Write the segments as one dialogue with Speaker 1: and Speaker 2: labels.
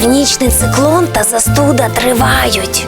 Speaker 1: Північний циклон та застуда тривають.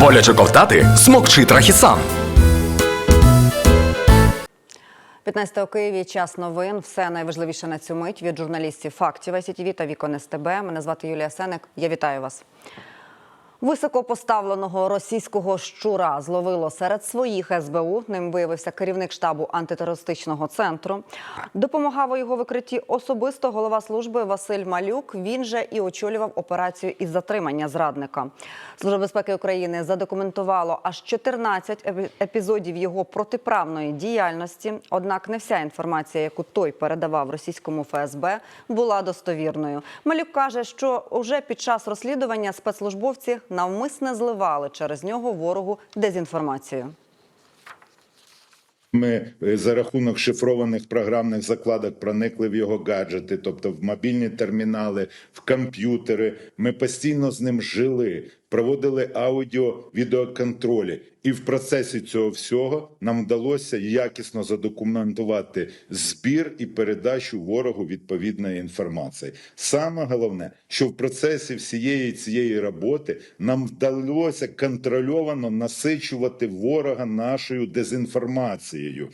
Speaker 2: Боляче ковтати смокчи трахісан.
Speaker 3: 15 у Києві час новин. Все найважливіше на цю мить від журналістів фактів СІТВ та Вікон СТБ. Мене звати Юлія Сенек. Я вітаю вас. Високопоставленого російського щура зловило серед своїх СБУ. Ним виявився керівник штабу антитерористичного центру. Допомагав у його викритті особисто голова служби Василь Малюк. Він же і очолював операцію із затримання зрадника. Служба безпеки України задокументувало аж 14 епі- епізодів його протиправної діяльності. Однак не вся інформація, яку той передавав російському ФСБ, була достовірною. Малюк каже, що уже під час розслідування спецслужбовці навмисне зливали через нього ворогу дезінформацію.
Speaker 4: Ми е, за рахунок шифрованих програмних закладок проникли в його гаджети, тобто в мобільні термінали, в комп'ютери. Ми постійно з ним жили, проводили аудіо відеоконтролі. І в процесі цього всього нам вдалося якісно задокументувати збір і передачу ворогу відповідної інформації. Саме головне, що в процесі всієї цієї роботи нам вдалося контрольовано насичувати ворога нашою дезінформацією.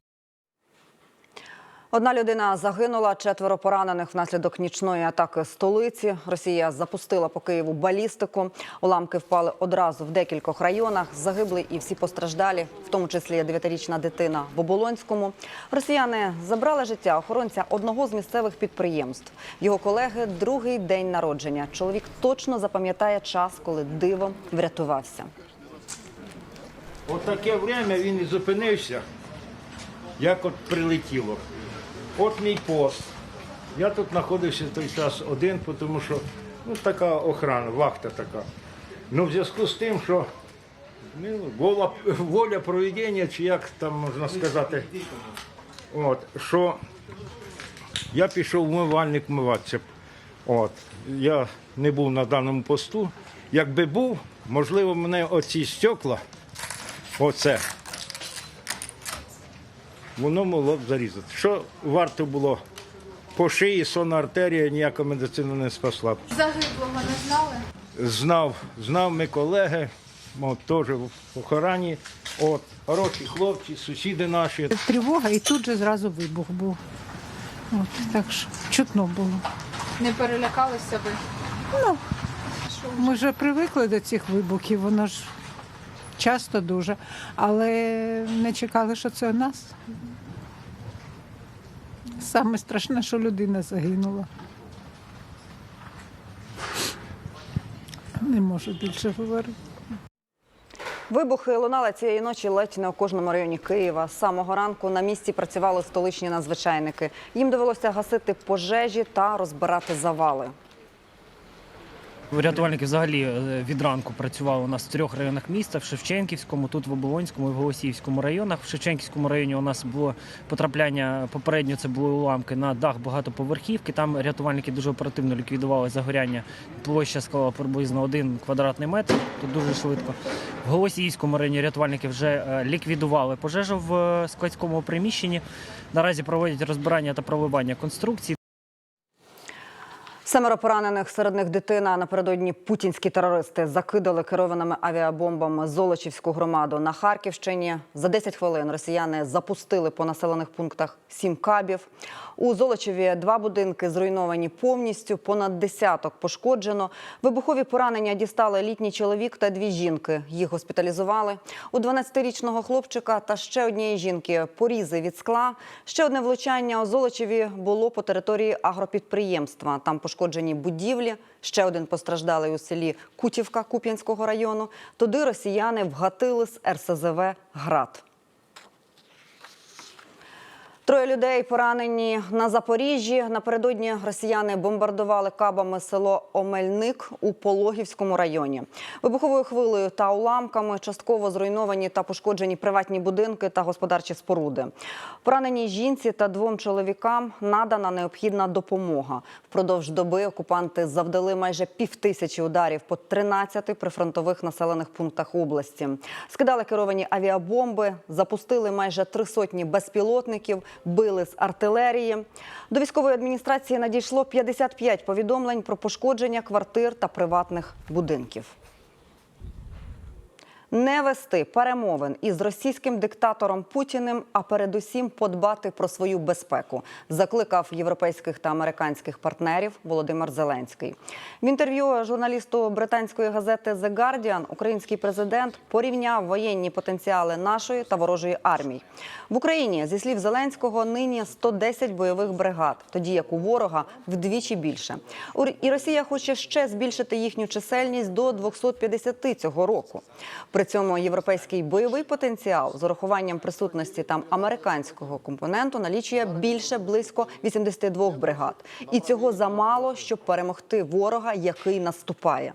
Speaker 3: Одна людина загинула, четверо поранених внаслідок нічної атаки столиці. Росія запустила по Києву балістику. Уламки впали одразу в декількох районах. Загибли і всі постраждалі, в тому числі дев'ятирічна дитина в Оболонському. Росіяни забрали життя охоронця одного з місцевих підприємств. Його колеги другий день народження. Чоловік точно запам'ятає час, коли дивом врятувався.
Speaker 5: От таке время він і зупинився, як от прилетіло. От мій пост. Я тут знаходився той час один, тому що ну, така охрана, вахта така. Ну, в зв'язку з тим, що ну, воля, воля проведення, чи як там можна сказати, от, що я пішов в умивальник вмиватися. От, я не був на даному посту. Якби був, можливо, мене оці стекла, оце, воно могло б зарізати. Що варто було по шиї, сонна артерія, ніяка медицина не спасла. б.
Speaker 6: Загиблого не знали?
Speaker 5: Знав, знав ми колеги, от, теж в охороні. От, хороші хлопці, сусіди наші.
Speaker 7: Тривога і тут же зразу вибух був. От, так що чутно було.
Speaker 6: Не перелякалися ви?
Speaker 7: Ну, Ми вже привикли до цих вибухів, воно ж часто дуже, але не чекали, що це у нас. Саме страшне, що людина загинула. Не можу більше говорити.
Speaker 3: Вибухи лунали цієї ночі ледь не у кожному районі Києва. З самого ранку на місці працювали столичні надзвичайники. Їм довелося гасити пожежі та розбирати завали.
Speaker 8: Рятувальники взагалі е, від ранку працювали у нас в трьох районах міста: в Шевченківському, тут в Оболонському і в Голосіївському районах. В Шевченківському районі у нас було потрапляння попередньо. Це були уламки на дах багатоповерхівки. Там рятувальники дуже оперативно ліквідували загоряння. Площа склала приблизно один квадратний метр. Тут дуже швидко. В Голосіївському районі рятувальники вже е, ліквідували пожежу в е, складському приміщенні. Наразі проводять розбирання та проливання конструкцій.
Speaker 3: Семеро поранених серед них дитина. Напередодні путінські терористи закидали керованими авіабомбами Золочівську громаду на Харківщині. За 10 хвилин росіяни запустили по населених пунктах сім кабів. У Золочеві два будинки зруйновані повністю. Понад десяток пошкоджено. Вибухові поранення дістали літній чоловік та дві жінки. Їх госпіталізували. У 12-річного хлопчика та ще однієї жінки порізи від скла. Ще одне влучання у Золочеві було по території агропідприємства. Там пошкоджені будівлі. Ще один постраждалий у селі Кутівка Куп'янського району. Туди росіяни вгатили з РСЗВ «Град». Троє людей поранені на Запоріжжі. Напередодні росіяни бомбардували кабами село Омельник у Пологівському районі. Вибуховою хвилею та уламками частково зруйновані та пошкоджені приватні будинки та господарчі споруди. Пораненій жінці та двом чоловікам надана необхідна допомога. Впродовж доби окупанти завдали майже півтисячі ударів по 13 прифронтових населених пунктах області. Скидали керовані авіабомби, запустили майже три сотні безпілотників. Били з артилерії. До військової адміністрації надійшло 55 повідомлень про пошкодження квартир та приватних будинків. Не вести перемовин із російським диктатором Путіним, а передусім подбати про свою безпеку, закликав європейських та американських партнерів Володимир Зеленський. В інтерв'ю журналісту британської газети The Guardian український президент порівняв воєнні потенціали нашої та ворожої армій в Україні. Зі слів Зеленського, нині 110 бойових бригад, тоді як у ворога вдвічі більше. І Росія хоче ще збільшити їхню чисельність до 250 цього року. При цьому європейський бойовий потенціал з урахуванням присутності там американського компоненту налічує більше близько 82 бригад. І цього замало, щоб перемогти ворога, який наступає.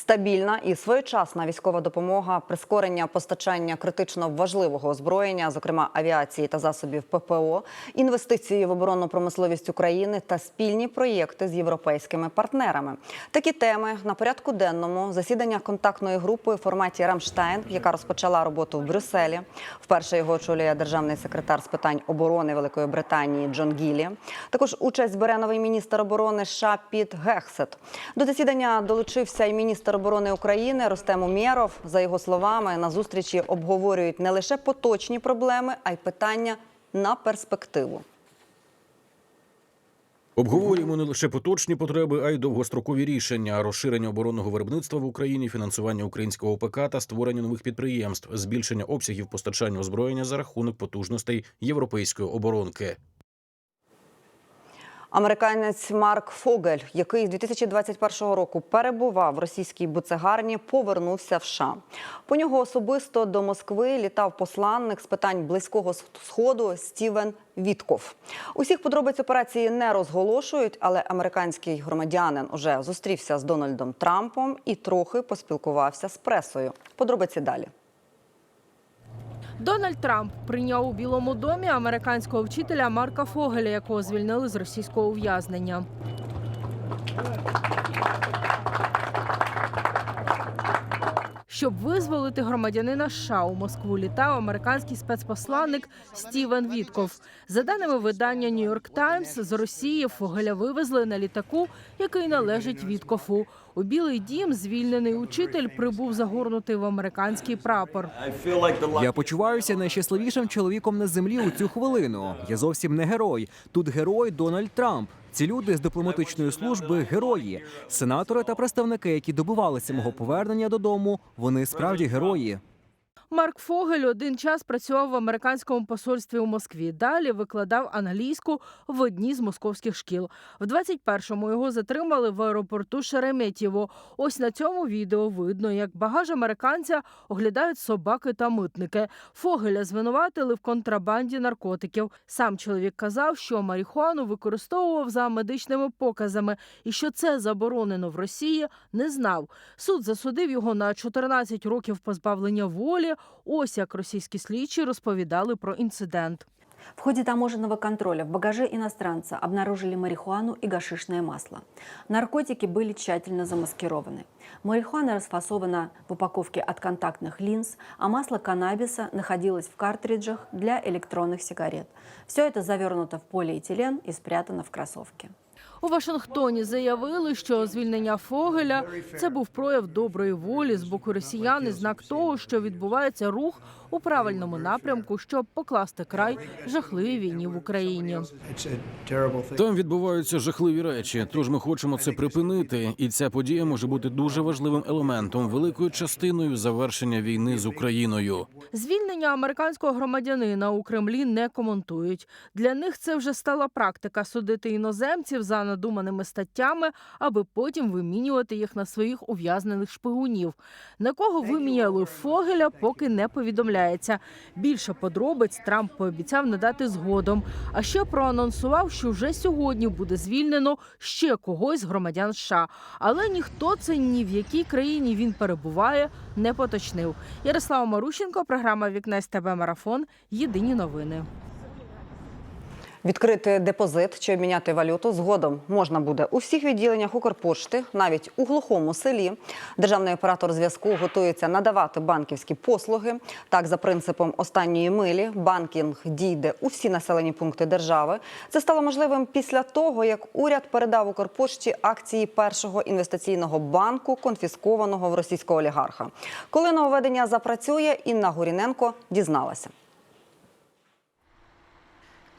Speaker 3: Стабільна і своєчасна військова допомога, прискорення постачання критично важливого озброєння, зокрема авіації та засобів ППО, інвестиції в оборонну промисловість України та спільні проєкти з європейськими партнерами. Такі теми на порядку денному засідання контактної групи у форматі Рамштайн, яка розпочала роботу в Брюсселі. Вперше його очолює державний секретар з питань оборони Великої Британії Джон Гілі. Також участь бере новий міністр оборони США Піт Гексет. До засідання долучився і міністр оборони України Ростем Умєров. За його словами, на зустрічі обговорюють не лише поточні проблеми, а й питання на перспективу.
Speaker 9: Обговорюємо не лише поточні потреби, а й довгострокові рішення: розширення оборонного виробництва в Україні, фінансування українського ОПК та створення нових підприємств, збільшення обсягів постачання озброєння за рахунок потужностей європейської оборонки.
Speaker 3: Американець Марк Фогель, який з 2021 року перебував в російській буцегарні, повернувся в США. По нього особисто до Москви літав посланник з питань близького сходу Стівен Вітков. Усіх подробиць операції не розголошують, але американський громадянин уже зустрівся з Дональдом Трампом і трохи поспілкувався з пресою. Подробиці далі.
Speaker 10: Дональд Трамп прийняв у Білому домі американського вчителя Марка Фогеля, якого звільнили з російського ув'язнення. Щоб визволити громадянина США у Москву літав американський спецпосланник Стівен Вітков. За даними видання Нью-Йорк Таймс, з Росії Фогеля вивезли на літаку, який належить Віткофу. У Білий Дім звільнений учитель прибув загорнутий в американський прапор.
Speaker 11: Я почуваюся найщасливішим чоловіком на землі у цю хвилину. Я зовсім не герой. Тут герой Дональд Трамп. Ці люди з дипломатичної служби герої, сенатори та представники, які добивалися мого повернення додому. Вони справді герої.
Speaker 10: Марк Фогель один час працював в американському посольстві у Москві. Далі викладав англійську в одній з московських шкіл. В 21-му його затримали в аеропорту Шереметьєво. Ось на цьому відео видно, як багаж американця оглядають собаки та митники. Фогеля звинуватили в контрабанді наркотиків. Сам чоловік казав, що марихуану використовував за медичними показами, і що це заборонено в Росії, не знав. Суд засудив його на 14 років позбавлення волі. Ось як російські слідчі розповідали про інцидент.
Speaker 12: В ходе таможенного контроля в багаже иностранца обнаружили марихуану и гашишное масло. Наркотики были тщательно замаскированы. Марихуана расфасована в упаковке от контактных линз, а масло каннабиса находилось в картриджах для электронных сигарет. Все это завернуто в полиэтилен и спрятано в кроссовке.
Speaker 10: У Вашингтоні заявили, що звільнення Фогеля це був прояв доброї волі з боку росіян і знак того, що відбувається рух у правильному напрямку, щоб покласти край жахливій війні в Україні.
Speaker 9: Там відбуваються жахливі речі. Тож ми хочемо це припинити, і ця подія може бути дуже важливим елементом, великою частиною завершення війни з Україною.
Speaker 10: Звільнення американського громадянина у Кремлі не коментують. Для них це вже стала практика судити іноземців за надуманими статтями, аби потім вимінювати їх на своїх ув'язнених шпигунів. На кого виміняли Фогеля, поки не повідомляється. Більше подробиць Трамп пообіцяв надати згодом. А ще проанонсував, що вже сьогодні буде звільнено ще когось з громадян США. Але ніхто це ні в якій країні він перебуває не поточнив. Ярослава Марущенко, програма Вікне з ТБ Марафон. Єдині новини.
Speaker 3: Відкрити депозит чи обміняти валюту згодом можна буде у всіх відділеннях Укрпошти, навіть у глухому селі. Державний оператор зв'язку готується надавати банківські послуги. Так, за принципом останньої милі, банкінг дійде у всі населені пункти держави. Це стало можливим після того, як уряд передав Укрпошті акції першого інвестиційного банку, конфіскованого в російського олігарха. Коли нововведення запрацює, Інна Гуріненко дізналася.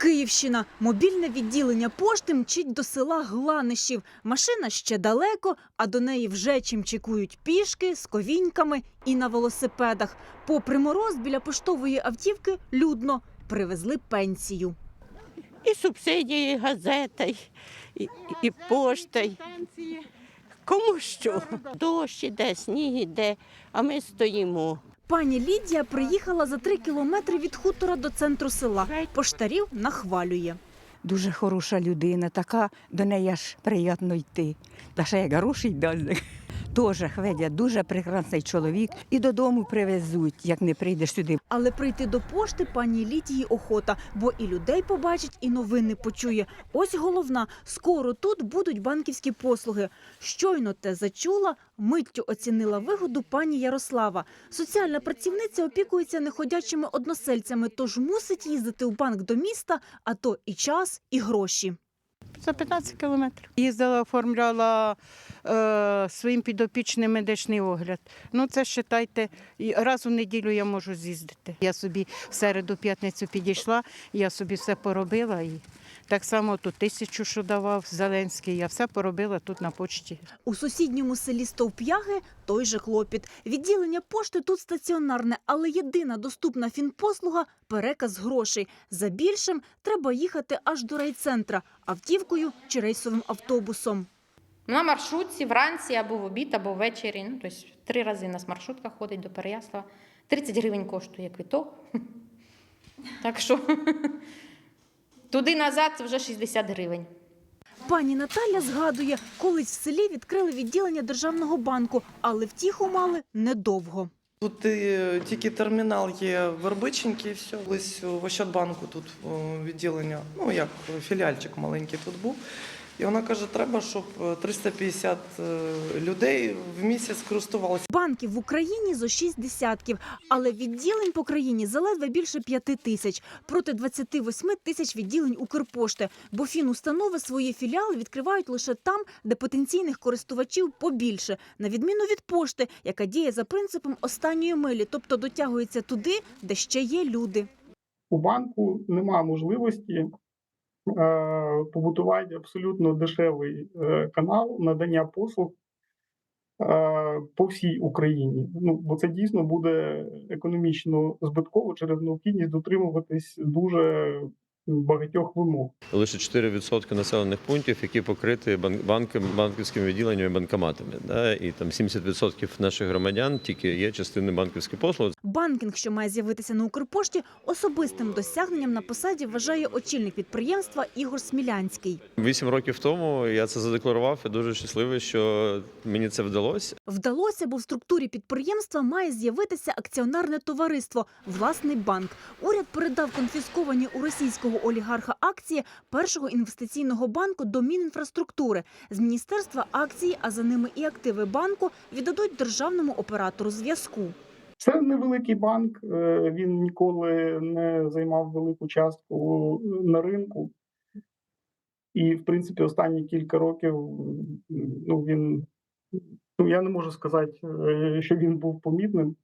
Speaker 13: Київщина. Мобільне відділення пошти мчить до села Гланишів. Машина ще далеко, а до неї вже чимчикують пішки з ковіньками і на велосипедах. Попри мороз біля поштової автівки людно привезли пенсію.
Speaker 14: І субсидії, і газета, і, і, і пошта. Кому що? Дощ іде, сніг іде, а ми стоїмо.
Speaker 13: Пані Лідія приїхала за три кілометри від хутора до центру села. Поштарів нахвалює.
Speaker 15: Дуже хороша людина, така до неї аж приємно йти. Та ще як хороший дальник. Теж Хведя дуже прекрасний чоловік і додому привезуть, як не прийдеш сюди.
Speaker 13: Але прийти до пошти пані Лідії охота, бо і людей побачить, і новини почує. Ось головна скоро тут будуть банківські послуги. Щойно те зачула, миттю оцінила вигоду пані Ярослава. Соціальна працівниця опікується неходячими односельцями, тож мусить їздити у банк до міста, а то і час, і гроші.
Speaker 14: За 15 кілометрів.
Speaker 16: Їздила, оформляла е, своїм підопічним медичний огляд. Ну, це вважайте, раз у неділю я можу з'їздити. Я собі в середу, п'ятницю підійшла, я собі все поробила. І так само ту тисячу, що давав Зеленський, я все поробила тут на почті.
Speaker 13: У сусідньому селі Стовп'яги той же клопіт. Відділення пошти тут стаціонарне, але єдина доступна фінпослуга – переказ грошей. За більшим треба їхати аж до райцентра автівкою чи рейсовим автобусом.
Speaker 17: На маршрутці вранці або в обід, або ввечері. Ну, тобто три рази нас маршрутка ходить до Переяслава. 30 гривень коштує квиток. Так що туди назад це вже 60 гривень.
Speaker 13: Пані Наталя згадує, колись в селі відкрили відділення державного банку, але втіху мали недовго.
Speaker 18: Тут е, тільки термінал є в Вербиченці і все. Колись в Ощадбанку тут е, відділення, ну як філіальчик маленький тут був. І вона каже, треба, щоб е, 350 е, людей в місяць користувалися.
Speaker 13: Банків в Україні зо шість десятків, але відділень по країні заледве більше п'яти тисяч проти 28 тисяч відділень Укрпошти. Бо фінустанови свої філіали відкривають лише там, де потенційних користувачів побільше, на відміну від пошти, яка діє за принципом останньої милі, тобто дотягується туди, де ще є люди.
Speaker 19: У банку немає можливості е, побудувати абсолютно дешевий е, канал надання послуг е, по всій Україні. Ну бо це дійсно буде економічно збитково через необхідність дотримуватись дуже багатьох вимог.
Speaker 20: Лише 4% населених пунктів, які покриті бан- банками, банківськими відділеннями банкоматами. Да? І там 70% наших громадян тільки є частиною банківських послуг.
Speaker 13: Банкінг, що має з'явитися на Укрпошті, особистим досягненням на посаді вважає очільник підприємства Ігор Смілянський.
Speaker 20: Вісім років тому я це задекларував. Я дуже щасливий, що мені це вдалося.
Speaker 13: Вдалося, бо в структурі підприємства має з'явитися акціонерне товариство Власний банк. Уряд передав конфісковані у російського олігарха акції першого інвестиційного банку до Мінінфраструктури. З міністерства акції, а за ними і активи банку віддадуть державному оператору зв'язку.
Speaker 19: Це невеликий банк, е, він ніколи не займав велику частку на ринку. І, в принципі, останні кілька років ну, він, ну, я не можу сказати, е, що він був помітним.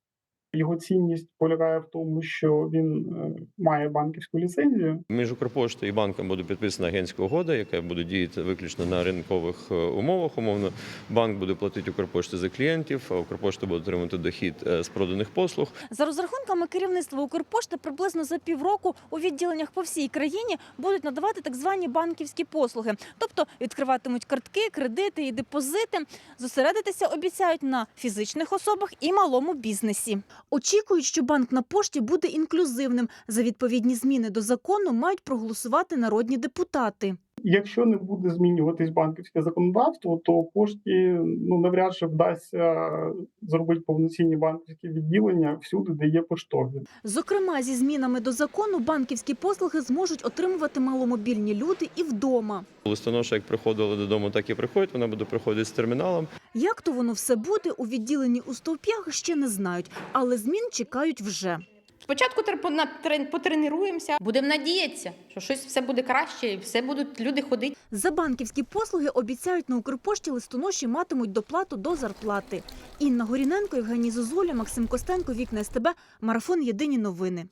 Speaker 19: Його цінність полягає в тому, що він е, має банківську ліцензію.
Speaker 20: Між Укрпоштою і банком буде підписана агентська угода, яка буде діяти виключно на ринкових е, умовах. Умовно, банк буде платити Укрпошті за клієнтів, а Укрпошта буде отримати дохід е, з проданих послуг.
Speaker 13: За розрахунками керівництва Укрпошти, приблизно за півроку у відділеннях по всій країні будуть надавати так звані банківські послуги, тобто відкриватимуть картки, кредити і депозити. Зосередитися обіцяють на фізичних особах і малому бізнесі. Очікують, що банк на пошті буде інклюзивним. За відповідні зміни до закону мають проголосувати народні депутати.
Speaker 19: Якщо не буде змінюватись банківське законодавство, то пошті ну навряд чи вдасться зробити повноцінні банківські відділення всюди, де є поштові.
Speaker 13: Зокрема, зі змінами до закону банківські послуги зможуть отримувати маломобільні люди і вдома.
Speaker 20: Листоноша як приходила додому, так і приходить. Вона буде приходити з терміналом.
Speaker 13: Як то воно все буде у відділенні у стовп'ях, ще не знають, але змін чекають вже.
Speaker 17: Спочатку тр- потренуємося, будемо надіятися, що щось все буде краще, все будуть люди ходити.
Speaker 13: За банківські послуги обіцяють на Укрпошті листоноші матимуть доплату до зарплати. Інна Горіненко, Євгеній Зозуля, Максим Костенко, Вікна СТБ, Марафон Єдині новини.